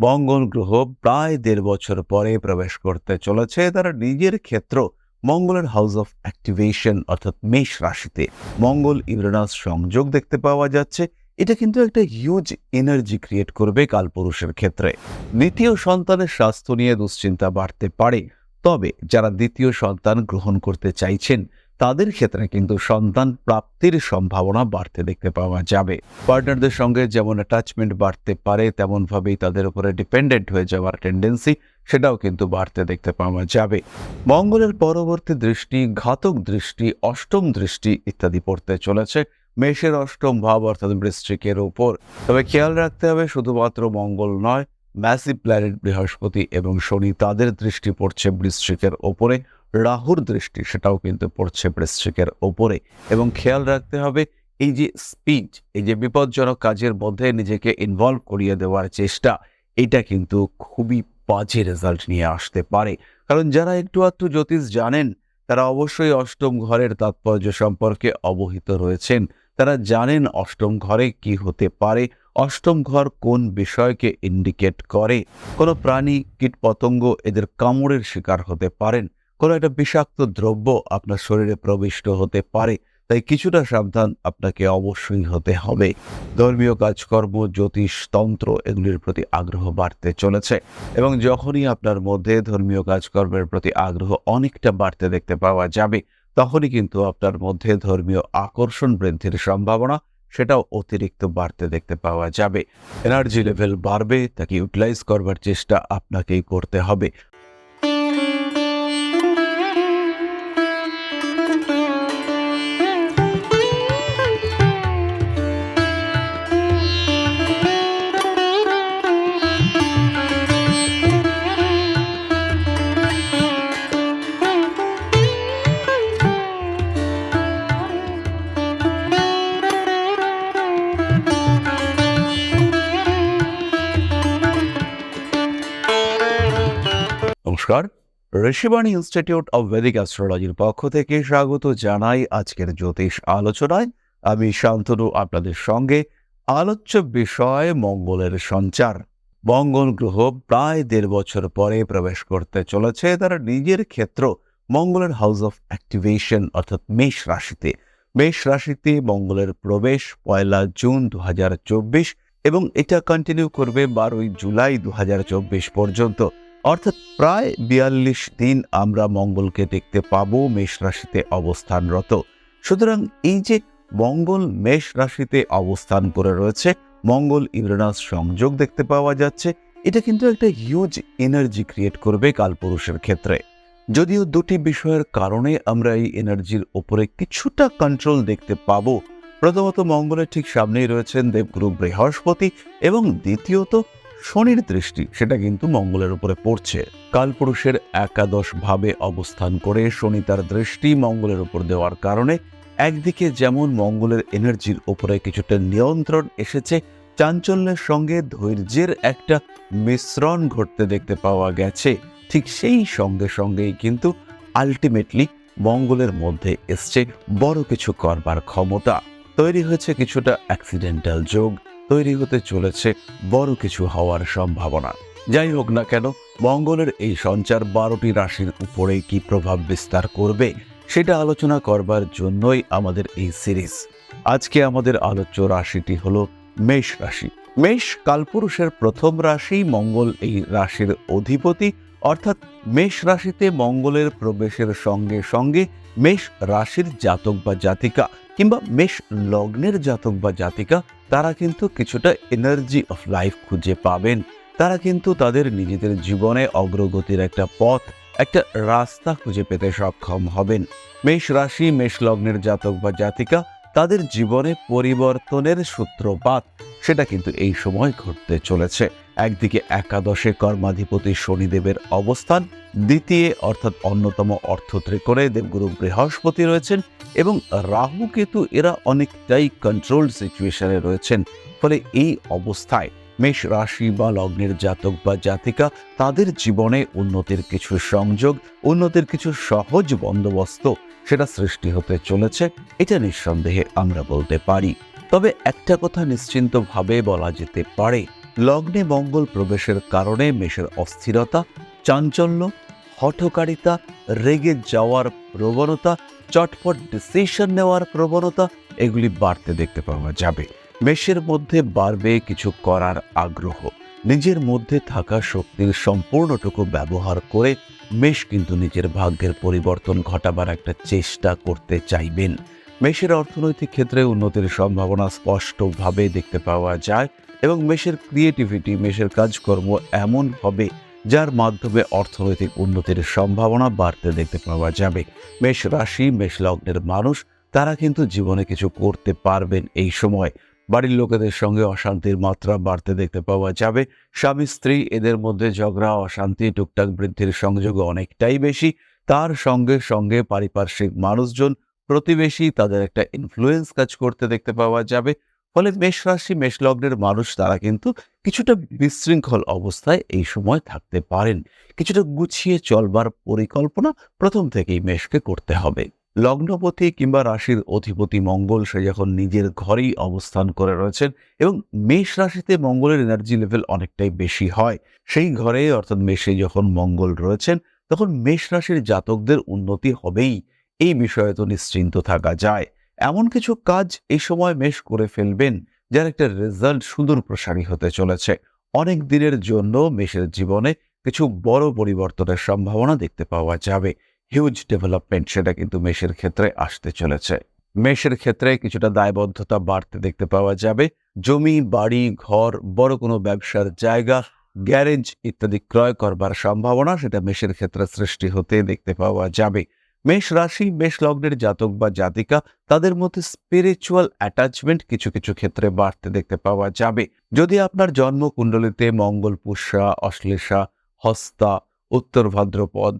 মঙ্গল গ্রহ প্রায় দেড় বছর পরে প্রবেশ করতে চলেছে। তারা নিজের ক্ষেত্র মঙ্গলের হাউস অফ অ্যাক্টিভেশন অর্থাৎ মেষ রাশিতে মঙ্গল ইউরেনাস সংযোগ দেখতে পাওয়া যাচ্ছে। এটা কিন্তু একটা হিউজ এনার্জি ক্রিয়েট করবে কালপুরুষের ক্ষেত্রে। দ্বিতীয় সন্তানের স্বাস্থ্য নিয়ে দুশ্চিন্তা বাড়তে পারে। তবে যারা দ্বিতীয় সন্তান গ্রহণ করতে চাইছেন তাদের ক্ষেত্রে কিন্তু সন্তান প্রাপ্তির সম্ভাবনা বাড়তে দেখতে পাওয়া যাবে। পার্টনারদের সঙ্গে যেমন অ্যাটাচমেন্ট বাড়তে পারে, তেমনভাবেই তাদের উপরে ডিপেন্ডেন্ট হয়ে যাওয়ার টেন্ডেন্সি সেটাও কিন্তু বাড়তে দেখতে পাওয়া যাবে। মঙ্গলের পরবর্তী দৃষ্টি, ঘাতক দৃষ্টি, অষ্টম দৃষ্টি ইত্যাদি পড়তে চলেছে। মেষের অষ্টম ভাব অর্থাৎ বৃশ্চিকের উপর। তবে খেয়াল রাখতে হবে, শুধুমাত্র মঙ্গল নয় ম্যাসিভ প্ল্যানেট বৃহস্পতি এবং শনি তাদের দৃষ্টি পড়ছে বৃশ্চিকের ওপরে রাহুর দৃষ্টি, সেটাও কিন্তু পড়ছে বৃশ্চিকের ওপরে। এবং খেয়াল রাখতে হবে, এই যে স্পিড এই যে বিপজ্জনক কাজের মধ্যে নিজেকে ইনভলভ করিয়ে দেওয়ার চেষ্টা, এটা কিন্তু খুবই বাজে রেজাল্ট নিয়ে আসতে পারে। কারণ যারা একটু আধটু জ্যোতিষ জানেন, তারা অবশ্যই অষ্টম ঘরের তাৎপর্য সম্পর্কে অবহিত রয়েছেন। তারা জানেন অষ্টম ঘরে কি হতে পারে, অষ্টম ঘর কোন বিষয়কে ইন্ডিকেট করে। কোনো প্রাণী কীট পতঙ্গ এদের কামড়ের শিকার হতে পারেন। কোনো একটা বিষাক্ত দ্রব্য আপনার শরীরে প্রবিষ্ট হতে পারে, তাই কিছুটা সাবধান আপনাকে অবশ্যই হতে হবে। ধর্মীয় কাজকর্ম, জ্যোতিষ, তন্ত্র এগুলির প্রতি আগ্রহ বাড়তে চলেছে এবং যখনই আপনার মধ্যে ধর্মীয় কাজকর্মের প্রতি আগ্রহ অনেকটা বাড়তে দেখতে পাওয়া যাবে, তখনই কিন্তু আপনার মধ্যে ধর্মীয় আকর্ষণ বৃদ্ধির সম্ভাবনা সেটাও অতিরিক্ত বাড়তে দেখতে পাওয়া যাবে। এনার্জি লেভেল বাড়বে, তাকে ইউটিলাইজ করবার চেষ্টা আপনাকেই করতে হবে। নমস্কার। ঋষিবাণী ইনস্টিটিউট অব ভেদিক অ্যাস্ট্রোলজির পক্ষ থেকে স্বাগত জানাই আজকের জ্যোতিষ আলোচনায়। আমি শান্তনু, আপনাদের সঙ্গে আলোচ্য বিষয় মঙ্গলের সঞ্চার। মঙ্গল গ্রহ প্রায় দেড় বছর পরে প্রবেশ করতে চলেছে। তারা নিজের ক্ষেত্র মঙ্গলের হাউস অফ অ্যাক্টিভেশন অর্থাৎ মেষ রাশিতে। মেষ রাশিতে মঙ্গলের প্রবেশ পয়লা জুন দু হাজার চব্বিশ এবং এটা কন্টিনিউ করবে বারোই জুলাই দু হাজার চব্বিশ পর্যন্ত। অর্থাৎ প্রায় বিয়াল্লিশ দিন আমরা মঙ্গলকে দেখতে পাবো, মেষ রাশিতে অবস্থানরত। সুতরাং এই যে মঙ্গল, মেষ রাশিতে অবস্থান করে রয়েছে, মঙ্গল ইউরেনাস সংযোগ দেখতে পাওয়া যাচ্ছে, এটা কিন্তু একটা হিউজ এনার্জি ক্রিয়েট করবে কালপুরুষের ক্ষেত্রে। যদিও দুটি বিষয়ের কারণে আমরা এই এনার্জির ওপরে কিছুটা কন্ট্রোল দেখতে পাবো। প্রথমত মঙ্গলের ঠিক সামনেই রয়েছেন দেবগুরু বৃহস্পতি এবং দ্বিতীয়ত শনির দৃষ্টি, সেটা কিন্তু মঙ্গলের উপরে পড়ছে। কালপুরুষের একাদশ ভাবে অবস্থান করে শনি তার দৃষ্টি মঙ্গলের উপর দেওয়ার কারণে একদিকে যেমন মঙ্গলের এনার্জির উপরে কিছুটা নিয়ন্ত্রণ এসেছে, চাঞ্চল্যের সঙ্গে ধৈর্যের একটা মিশ্রণ ঘটতে দেখতে পাওয়া গেছে। ঠিক সেই সঙ্গে সঙ্গেই কিন্তু আলটিমেটলি মঙ্গলের মধ্যে এসছে বড় কিছু করবার ক্ষমতা। তৈরি হয়েছে কিছুটা অ্যাক্সিডেন্টাল যোগ তৈরি হতে চলেছে বড় কিছু হওয়ার সম্ভাবনা। যাই হোক না কেন, মঙ্গলের এই সঞ্চার বারোটি রাশির উপরে কি প্রভাব বিস্তার করবে, সেটা আলোচনা করবার জন্যই আমাদের এই সিরিজ। আজকে আমাদের আলোচ্য রাশিটি হলো মেষ রাশি। মেষ কালপুরুষের প্রথম রাশি, মঙ্গল এই রাশির অধিপতি অর্থাৎ মেষ রাশিতে মঙ্গলের প্রবেশের সঙ্গে সঙ্গে মেষ রাশির জাতক বা জাতিকা কিংবা মেষ লগ্নের জাতক বা জাতিকা, তারা কিন্তু কিছুটা এনার্জি অফ লাইফ খুঁজে পাবেন। তারা কিন্তু তাদের নিজেদের জীবনে অগ্রগতির একটা পথ, একটা রাস্তা খুঁজে পেতে সক্ষম হবেন। মেষ রাশি, মেষ লগ্নের জাতক বা জাতিকা, তাদের জীবনে পরিবর্তনের সূত্রপাত সেটা কিন্তু এই সময় ঘটতে চলেছে। একদিকে একাদশে কর্মাধিপতি শনিদেবের অবস্থান, দ্বিতীয় অর্থাৎ অন্যতম অর্থ ত্রিকোণে দেবগুরু বৃহস্পতি রয়েছেন এবং রাহু কেতু এরা অনেকটাই কন্ট্রোল সিচুয়েশনে রয়েছেন। ফলে এই অবস্থায় মেষ রাশি বা লগ্নের জাতক বা জাতিকা তাদের জীবনে উন্নতির কিছু সংযোগ, উন্নতির কিছু সহজ বন্দোবস্ত সেটা সৃষ্টি হতে চলেছে। এটা নিঃসন্দেহে আমরা বলতে পারি। তবে একটা কথা নিশ্চিন্তভাবে বলা যেতে পারে। লগ্নে মঙ্গল প্রবেশের কারণে মেষের অস্থিরতা, চাঞ্চল্য, হঠকারিতা, রেগে যাওয়ার প্রবণতা, চটপট ডিসিশন নেওয়ার প্রবণতা, এগুলি বাড়তে দেখতে পাওয়া যাবে। মেষের মধ্যে বাড়বে কিছু করার আগ্রহ। নিজের মধ্যে থাকা শক্তির সম্পূর্ণটুকু ব্যবহার করে মেষ কিন্তু নিজের ভাগ্যের পরিবর্তন ঘটাবার একটা চেষ্টা করতে চাইবেন। মেষের অর্থনৈতিক ক্ষেত্রে উন্নতির সম্ভাবনা স্পষ্টভাবে দেখতে পাওয়া যায় এবং মেষের ক্রিয়েটিভিটি মেষের কাজকর্ম এমন হবে যার মাধ্যমে অর্থনৈতিক উন্নতির সম্ভাবনা বাড়তে দেখতে পাওয়া যাবে। মেষ রাশি, মেষ লগ্নের মানুষ, তারা কিন্তু জীবনে কিছু করতে পারবেন এই সময়। বাড়ির লোকেদের সঙ্গে অশান্তির মাত্রা বাড়তে দেখতে পাওয়া যাবে। স্বামী, স্ত্রী, এদের মধ্যে ঝগড়া, অশান্তি, টুকটাক বৃদ্ধির সংযোগ অনেকটাই বেশি। তার সঙ্গে সঙ্গে পারিপার্শ্বিক মানুষজন প্রতিবেশী তাদের একটা ইনফ্লুয়েন্স কাজ করতে দেখতে পাওয়া যাবে। ফলে মেষ রাশি, মেষ লগ্নের মানুষ তারা কিন্তু কিছুটা বিশৃঙ্খল অবস্থায় এই সময় থাকতে পারেন। কিছুটা গুছিয়ে চলবার পরিকল্পনা প্রথম থেকেই মেষকে করতে হবে। লগ্নপতি কিংবা রাশির অধিপতি মঙ্গল সে যখন নিজের ঘরেই অবস্থান করে রয়েছেন এবং মেষ রাশিতে মঙ্গলের এনার্জি লেভেল অনেকটাই বেশি হয়, সেই ঘরে অর্থাৎ মেষে যখন মঙ্গল রয়েছেন, তখন মেষ রাশির জাতকদের উন্নতি হবেই। এই বিষয়ে তো নিশ্চিন্ত থাকা যায়। এমন কিছু কাজ এই সময় মেষ করে ফেলবেন, যার একটা রেজাল্ট সুদূর প্রসারী হতে চলেছে। অনেক দিনের জন্য মেষের জীবনে কিছু বড় পরিবর্তনের সম্ভাবনা দেখতে পাওয়া যাবে। হিউজ ডেভেলপমেন্ট সেটা কিন্তু মেষের ক্ষেত্রে আসতে চলেছে। মেষের ক্ষেত্রে কিছুটা দায়বদ্ধতা বাড়তে দেখতে পাওয়া যাবে। জমি, বাড়ি, ঘর, বড় কোনো ব্যবসার জায়গা গ্যারেজ ইত্যাদি ক্রয় করবার সম্ভাবনা সেটা মেষের ক্ষেত্রে সৃষ্টি হতে দেখতে পাওয়া যাবে। মেষ রাশি, মেষ লগ্নের জাতক বা জাতিকা, তাদের মধ্যে স্পিরিচুয়াল অ্যাটাচমেন্ট কিছু কিছু ক্ষেত্রে বাড়তে দেখতে পাওয়া যাবে। যদি আপনার জন্মকুণ্ডলিতে মঙ্গল পুষ্যা, অশ্লেষা, হস্তা, উত্তর ভাদ্রপদ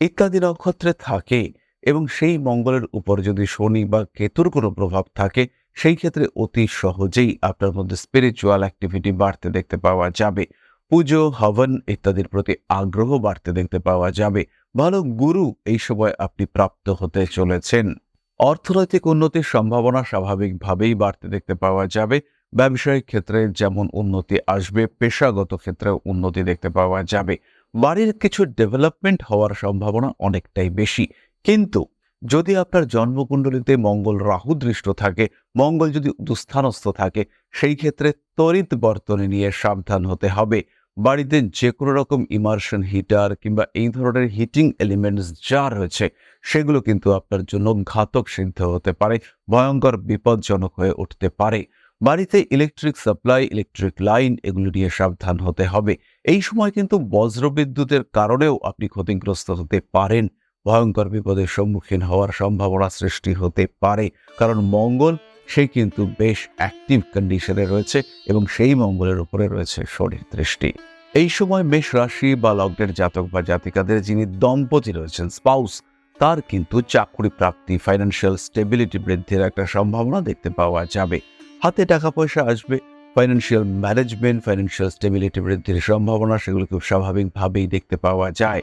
ইত্যাদি নক্ষত্রে থাকে এবং সেই মঙ্গলের উপর যদি শনি বা কেতুর কোনো প্রভাব থাকে, সেই ক্ষেত্রে অতি সহজেই আপনার মধ্যে স্পিরিচুয়াল অ্যাক্টিভিটি বাড়তে দেখতে পাওয়া যাবে। পুজো, হবন ইত্যাদির প্রতি আগ্রহ বাড়তে দেখতে পাওয়া যাবে। ভালো গুরু এই সময় আপনি প্রাপ্ত হতে চলেছেন। অর্থনৈতিক উন্নতির সম্ভাবনা স্বাভাবিকভাবেই বাড়তে দেখতে পাওয়া যাবে। ব্যবসায়িক ক্ষেত্রে যেমন উন্নতি আসবে, পেশাগত ক্ষেত্রে উন্নতি দেখতে পাওয়া যাবে। বাড়ির কিছু ডেভেলপমেন্ট হওয়ার সম্ভাবনা অনেকটাই বেশি। কিন্তু যদি আপনার জন্মকুণ্ডলিতে মঙ্গল রাহু দৃষ্ট থাকে, মঙ্গল যদি দুস্থানস্থ থাকে, সেই ক্ষেত্রে তড়িৎ বর্তনে নিয়ে সাবধান হতে হবে। বাড়িতে যে কোনো রকম ইমার্শন হিটার কিংবা এই ধরনের হিটিং এলিমেন্টস যা রয়েছে, সেগুলো কিন্তু আপনার জন্য ঘাতক সিদ্ধ হতে পারে, ভয়ঙ্কর বিপজ্জনক হয়ে উঠতে পারে। বাড়িতে ইলেকট্রিক সাপ্লাই ইলেকট্রিক লাইন এগুলো নিয়ে সাবধান হতে হবে। এই সময় কিন্তু বজ্রবিদ্যুতের কারণেও আপনি ক্ষতিগ্রস্ত হতে পারেন। ভয়ঙ্কর বিপদের সম্মুখীন হওয়ার সম্ভাবনা সৃষ্টি হতে পারে। কারণ মঙ্গল সে কিন্তু বেশ অ্যাক্টিভ কন্ডিশনে রয়েছে এবং সেই মঙ্গলের উপরে রয়েছে শরীর দৃষ্টি। এই সময় মেষ রাশি বা লগ্নের জাতক বা জাতিকাদের যিনি দম্পতি রয়েছেন স্পাউস তার কিন্তু চাকরি প্রাপ্তি ফাইন্যান্সিয়াল স্টেবিলিটি বৃদ্ধির একটা সম্ভাবনা দেখতে পাওয়া যাবে। হাতে টাকা পয়সা আসবে ফাইন্যান্সিয়াল ম্যানেজমেন্ট ফাইন্যান্সিয়াল স্টেবিলিটি বৃদ্ধির সম্ভাবনা সেগুলো খুব স্বাভাবিকভাবেই দেখতে পাওয়া যায়।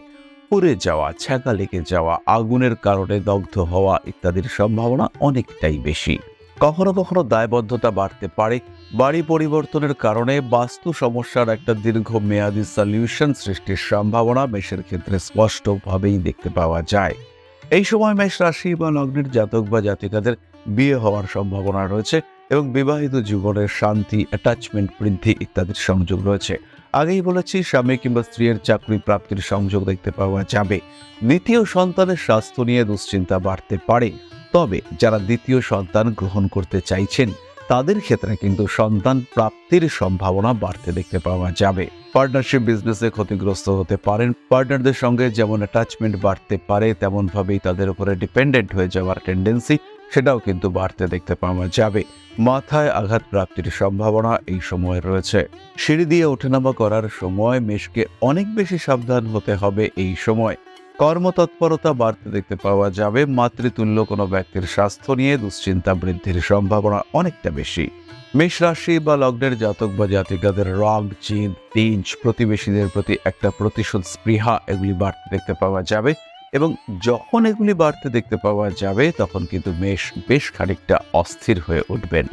পুড়ে যাওয়া, ছ্যাঁকা লেগে যাওয়া, আগুনের কারণে দগ্ধ হওয়া ইত্যাদির সম্ভাবনা অনেকটাই বেশি। কখনো কখনো দায়বদ্ধতা বাড়তে পারে। বাড়ি পরিবর্তনের কারণে বাস্তু সমস্যার একটা দীর্ঘমেয়াদী সলিউশন সৃষ্টির সম্ভাবনা মেষের ক্ষেত্রে স্পষ্টভাবেই দেখতে পাওয়া যায়। এই সময় মেষ রাশি বা লগ্নের জাতক বা জাতিকাদের বিয়ে হওয়ার সম্ভাবনা রয়েছে এবং বিবাহিত জীবনের শান্তি অ্যাটাচমেন্ট বৃদ্ধি ইত্যাদির সংযোগ রয়েছে। আগেই বলেছি, স্বামী কিংবা স্ত্রীর চাকরি প্রাপ্তির সংযোগ দেখতে পাওয়া যাবে। দ্বিতীয় সন্তানের স্বাস্থ্য নিয়ে দুশ্চিন্তা বাড়তে পারে। তবে যারা দ্বিতীয় সন্তান গ্রহণ করতে চাইছেন, তাদের ক্ষেত্রে কিন্তু সন্তান প্রাপ্তির সম্ভাবনা বাড়তে দেখতে পাওয়া যাবে। পার্টনারশিপ বিজনেসে ক্ষতিগ্রস্ত হতে পারেন, পার্টনারদের সঙ্গে যেমন অ্যাটাচমেন্ট বাড়তে পারে, তেমনভাবেই তাদের উপরে ডিপেন্ডেন্ট হয়ে যাওয়ার টেন্ডেন্সি সেটাও কিন্তু বাড়তে দেখতে পাওয়া যাবে। মাথায় আঘাত প্রাপ্তির সম্ভাবনা এই সময় রয়েছে। সিঁড়ি দিয়ে ওঠানামা করার সময় মেষকে অনেক বেশি সাবধান হতে হবে এই সময়। কর্মতৎপরতা বাড়তে দেখতে পাওয়া যাবে। মাতৃতুল্য কোনো ব্যক্তির স্বাস্থ্য নিয়ে দুশ্চিন্তা বৃদ্ধির সম্ভাবনা অনেকটা বেশি। মেষ রাশি বা লগ্নের জাতক বা জাতিকাদের রাগ চিন, তেজ প্রতিবেশীদের প্রতি একটা প্রতিশোধ স্পৃহা এগুলি বাড়তে দেখতে পাওয়া যাবে এবং যখন এগুলি বাড়তে দেখতে পাওয়া যাবে, তখন কিন্তু মেষ বেশ খানিকটা অস্থির হয়ে উঠবেন।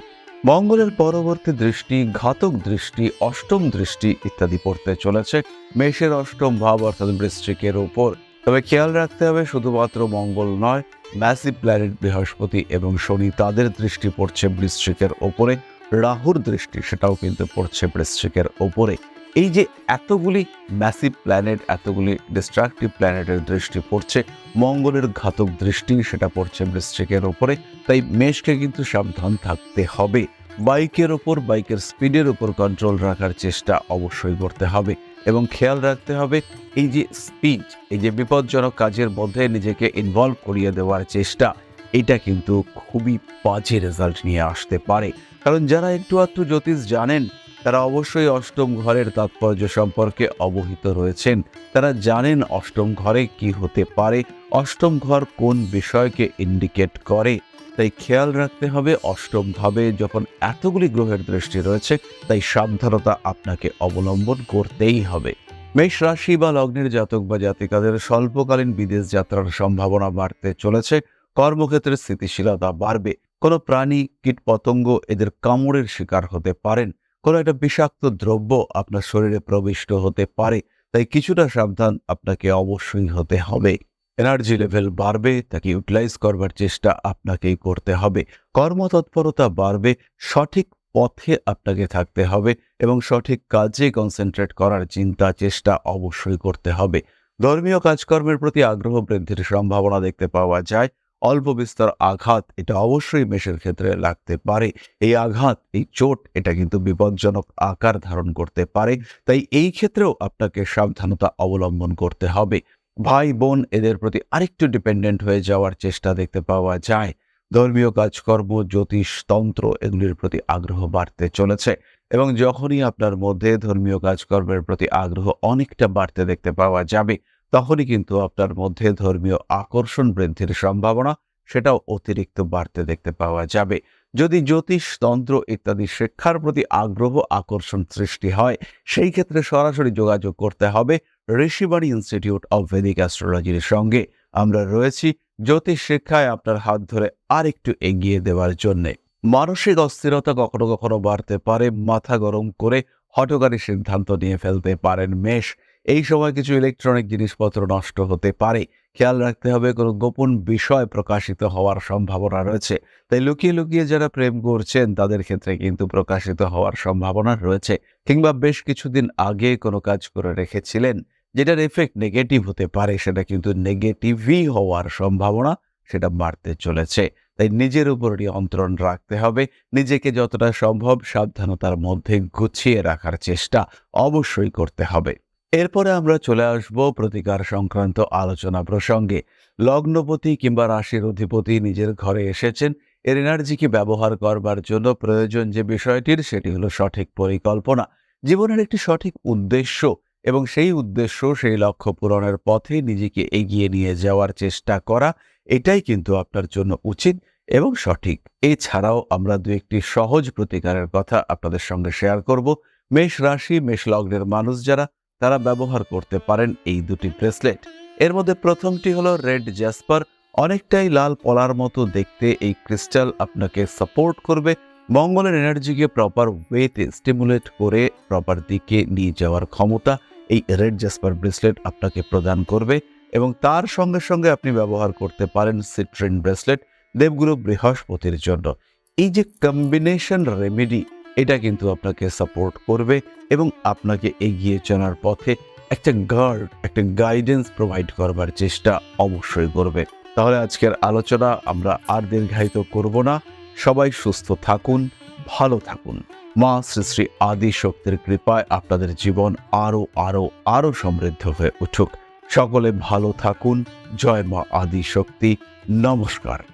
মঙ্গলের পরবর্তী দৃষ্টি, ঘাতক দৃষ্টি, অষ্টম দৃষ্টি ইত্যাদি পড়তে চলেছে। মেষের অষ্টম ভাব অর্থাৎ বৃশ্চিকের উপর তবে খেয়াল রাখতে হবে, শুধুমাত্র মঙ্গল নয়, ম্যাসিভ প্ল্যানেট বৃহস্পতি এবং শনি তাদের দৃষ্টি পড়ছে বৃশ্চিকের ওপরে, রাহুর দৃষ্টি সেটাও কিন্তু পড়ছে বৃশ্চিকের ওপরে। এই যে এতগুলি ম্যাসিভ প্ল্যানেট, এতগুলি ডিস্ট্রাকটিভ প্ল্যানেটের দৃষ্টি পড়ছে, মঙ্গলের ঘাতক দৃষ্টি সেটা পড়ছে বৃশ্চিকের ওপরে, তাই মেষকে কিন্তু সাবধান থাকতে হবে। বাইকের ওপর, বাইকের স্পিডের উপর কন্ট্রোল রাখার চেষ্টা অবশ্যই করতে হবে এবং খেয়াল রাখতে হবে এই যে স্পিড এই যে বিপজ্জনক কাজের মধ্যে নিজেকে ইনভলভ করিয়ে দেওয়ার চেষ্টা, এটা কিন্তু খুবই বাজে রেজাল্ট নিয়ে আসতে পারে। কারণ যারা একটু আধটু জ্যোতিষ জানেন, তারা অবশ্যই অষ্টম ঘরের তাৎপর্য সম্পর্কে অবহিত রয়েছেন। তারা জানেন অষ্টম ঘরে কি হতে পারে, অষ্টম ঘর কোন বিষয়কে ইন্ডিকেট করে। তাই খেয়াল রাখতে হবে, অষ্টম ভাবে যখন এতগুলি গ্রহের দৃষ্টি রয়েছে, তাই সাবধানতা আপনাকে অবলম্বন করতেই হবে। মেষ রাশি বা লগ্নের জাতক বা জাতিকাদের স্বল্পকালীন বিদেশ যাত্রার সম্ভাবনা বাড়তে চলেছে, কর্মক্ষেত্রে স্থিতিশীলতা বাড়বে। কোনো প্রাণী কীট পতঙ্গ এদের কামড়ের শিকার হতে পারেন। কোনো একটা বিষাক্ত দ্রব্য আপনার শরীরে প্রবিষ্ট হতে পারে, তাই কিছুটা সাবধান আপনাকে অবশ্যই হতে হবে। এনার্জি লেভেল বাড়বে, তাকে ইউটিলাইজ করবার চেষ্টা আপনাকেই করতে হবে। কর্মতৎপরতা বাড়বে, সঠিক পথে আপনাকে থাকতে হবে এবং সঠিক কাজে কনসেন্ট্রেট করার চিন্তা, চেষ্টা অবশ্যই করতে হবে। ধর্মীয় কাজকর্মের প্রতি আগ্রহ বৃদ্ধির সম্ভাবনা দেখতে পাওয়া যায়। অল্প বিস্তর আঘাত এটা অবশ্যই মেষের ক্ষেত্রে লাগতে পারে। এই আঘাত, এই চোট এটা কিন্তু বিপজ্জনক আকার ধারণ করতে পারে। তাই এই ক্ষেত্রেও আপনাকে সাবধানতা অবলম্বন করতে হবে। ভাই বোন এদের প্রতি আরেকটু ডিপেন্ডেন্ট হয়ে যাওয়ার চেষ্টা দেখতে পাওয়া যায়। ধর্মীয় কাজকর্ম, জ্যোতিষ, তন্ত্র এগুলির প্রতি আগ্রহ বাড়তে চলেছে এবং যখনই আপনার মধ্যে ধর্মীয় কাজকর্মের প্রতি আগ্রহ অনেকটা বাড়তে দেখতে পাওয়া যাবে, তখনই কিন্তু আপনার মধ্যে ধর্মীয় আকর্ষণ বৃদ্ধির সম্ভাবনা সেটাও অতিরিক্ত বাড়তে দেখতে পাওয়া যাবে। যদি জ্যোতিষ, তন্ত্র ইত্যাদি শিক্ষার প্রতি আগ্রহ, আকর্ষণ সৃষ্টি হয়, সেই ক্ষেত্রে সরাসরি যোগাযোগ করতে হবে ঋষিবাণী ইনস্টিটিউট অব ভেদিক অ্যাস্ট্রোলজির সঙ্গে আমরা রয়েছি। জ্যোতিষ শিক্ষায় আপনার হাত ধরে আরেকটু এগিয়ে দেওয়ার জন্যে। মানসিক অস্থিরতা কখনো কখনো বাড়তে পারে, মাথা গরম করে হটকারী সিদ্ধান্ত নিয়ে ফেলতে পারেন মেষ। এই সময় কিছু ইলেকট্রনিক জিনিসপত্র নষ্ট হতে পারে। খেয়াল রাখতে হবে, কোনো গোপন বিষয় প্রকাশিত হওয়ার সম্ভাবনা রয়েছে। তাই লুকিয়ে লুকিয়ে যারা প্রেম করছেন, তাদের ক্ষেত্রে কিন্তু প্রকাশিত হওয়ার সম্ভাবনা রয়েছে। কিংবা বেশ কিছুদিন আগে কোনো কাজ করে রেখেছিলেন, যেটার এফেক্ট নেগেটিভ হতে পারে, সেটা কিন্তু নেগেটিভই হওয়ার সম্ভাবনা, সেটা বাড়তে চলেছে। তাই নিজের উপর নিয়ন্ত্রণ রাখতে হবে। নিজেকে যতটা সম্ভব সাবধানতার মধ্যে গুছিয়ে রাখার চেষ্টা অবশ্যই করতে হবে। এরপরে আমরা চলে আসব প্রতিকার সংক্রান্ত আলোচনা প্রসঙ্গে। লগ্নপতি কিংবা রাশির অধিপতি নিজের ঘরে এসেছেন। এর এনার্জিকে ব্যবহার করবার জন্য প্রয়োজন যে বিষয়টির, সেটি হলো সঠিক পরিকল্পনা। জীবনের একটি সঠিক উদ্দেশ্য এবং সেই উদ্দেশ্য, সেই লক্ষ্য পূরণের পথে নিজেকে এগিয়ে নিয়ে যাওয়ার চেষ্টা করা, এটাই কিন্তু আপনার জন্য উচিত এবং সঠিক। এছাড়াও আমরা দু একটি সহজ প্রতিকারের কথা আপনাদের সঙ্গে শেয়ার করব। মেষ রাশি, মেষ লগ্নের মানুষ যারা তারা ব্যবহার করতে পারেন এই দুটি ব্রেসলেট। এর মধ্যে প্রথমটি হলো রেড জ্যাসপার, অনেকটাই লাল পলার মতো দেখতে এই ক্রিস্টাল আপনাকে সাপোর্ট করবে, মঙ্গলের এনার্জিকে প্রপার ওয়েতে স্টিমুলেট করে প্রপার দিকে নিয়ে যাওয়ার ক্ষমতা এই রেড জ্যাসপার ব্রেসলেট আপনাকে প্রদান করবে এবং তার সঙ্গে সঙ্গে আপনি ব্যবহার করতে পারেন সিট্রিন ব্রেসলেট দেবগুরু বৃহস্পতির জন্য। এই যে কম্বিনেশন রেমেডি এটা কিন্তু আপনাকে সাপোর্ট করবে এবং আপনাকে এগিয়ে চলার পথে একটা গার্ড একটা গাইডেন্স প্রোভাইড করবার চেষ্টা অবশ্যই করবে। তাহলে আজকের আলোচনা আমরা আর দীর্ঘায়িত করব না। সবাই সুস্থ থাকুন, ভালো থাকুন। মা শ্রী শ্রী আদি শক্তির কৃপায় আপনাদের জীবন আরও আরও আরও সমৃদ্ধ হয়ে উঠুক। সকলে ভালো থাকুন। জয় মা আদি শক্তি। নমস্কার।